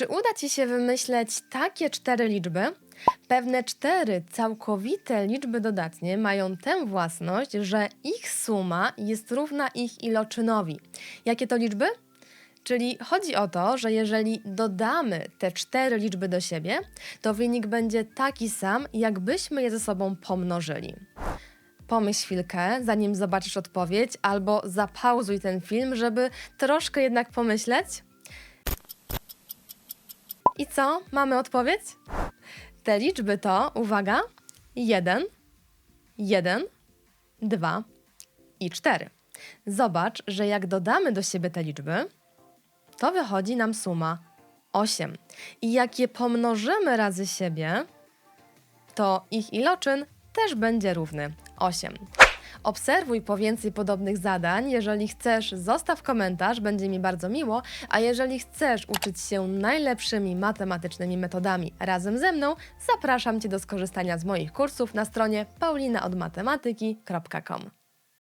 Czy uda Ci się wymyśleć takie cztery liczby? Pewne cztery całkowite liczby dodatnie mają tę własność, że ich suma jest równa ich iloczynowi. Jakie to liczby? Czyli chodzi o to, że jeżeli dodamy te cztery liczby do siebie, to wynik będzie taki sam, jakbyśmy je ze sobą pomnożyli. Pomyśl chwilkę, zanim zobaczysz odpowiedź, albo zapauzuj ten film, żeby troszkę jednak pomyśleć. I co? Mamy odpowiedź? Te liczby to, uwaga, 1, 1, 2 i 4. Zobacz, że jak dodamy do siebie te liczby, to wychodzi nam suma 8. I jak je pomnożymy razy siebie, to ich iloczyn też będzie równy 8. Obserwuj po więcej podobnych zadań. Jeżeli chcesz, zostaw komentarz, będzie mi bardzo miło. A jeżeli chcesz uczyć się najlepszymi matematycznymi metodami razem ze mną, zapraszam Cię do skorzystania z moich kursów na stronie paulinaodmatematyki.com.